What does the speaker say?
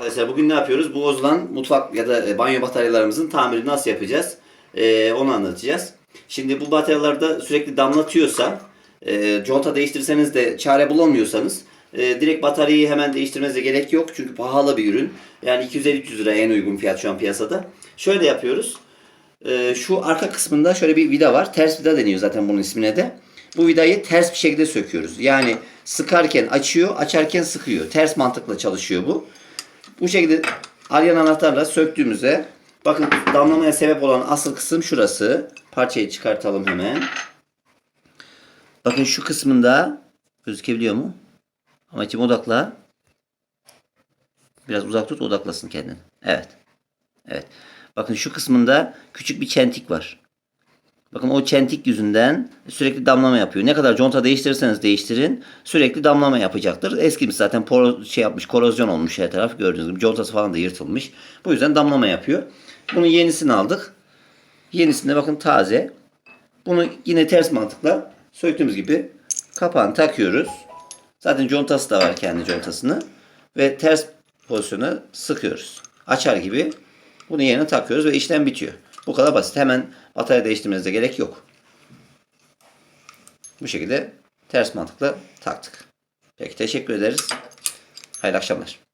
Arkadaşlar bugün ne yapıyoruz? Bu bozulan mutfak ya da e, banyo bataryalarımızın tamirini nasıl yapacağız? Ee, onu anlatacağız. Şimdi bu bataryalarda sürekli damlatıyorsa, e, conta değiştirseniz de çare bulamıyorsanız e, direkt bataryayı hemen değiştirmenize gerek yok. Çünkü pahalı bir ürün. Yani 250-300 lira en uygun fiyat şu an piyasada. Şöyle yapıyoruz. E, şu arka kısmında şöyle bir vida var. Ters vida deniyor zaten bunun ismine de. Bu vidayı ters bir şekilde söküyoruz. Yani sıkarken açıyor, açarken sıkıyor. Ters mantıkla çalışıyor bu. Bu şekilde alyan anahtarla söktüğümüzde bakın damlamaya sebep olan asıl kısım şurası. Parçayı çıkartalım hemen. Bakın şu kısmında gözükebiliyor mu? Ama içim odakla. Biraz uzak tut odaklasın kendini. Evet. Evet. Bakın şu kısmında küçük bir çentik var. Bakın o çentik yüzünden sürekli damlama yapıyor. Ne kadar conta değiştirirseniz değiştirin sürekli damlama yapacaktır. Eskimiş zaten poro, şey yapmış korozyon olmuş her taraf gördüğünüz gibi. Contası falan da yırtılmış. Bu yüzden damlama yapıyor. Bunun yenisini aldık. Yenisinde bakın taze. Bunu yine ters mantıkla söktüğümüz gibi kapağını takıyoruz. Zaten contası da var kendi contasını. Ve ters pozisyona sıkıyoruz. Açar gibi bunu yerine takıyoruz ve işlem bitiyor. Bu kadar basit. Hemen batarya değiştirmenize gerek yok. Bu şekilde ters mantıkla taktık. Peki teşekkür ederiz. Hayırlı akşamlar.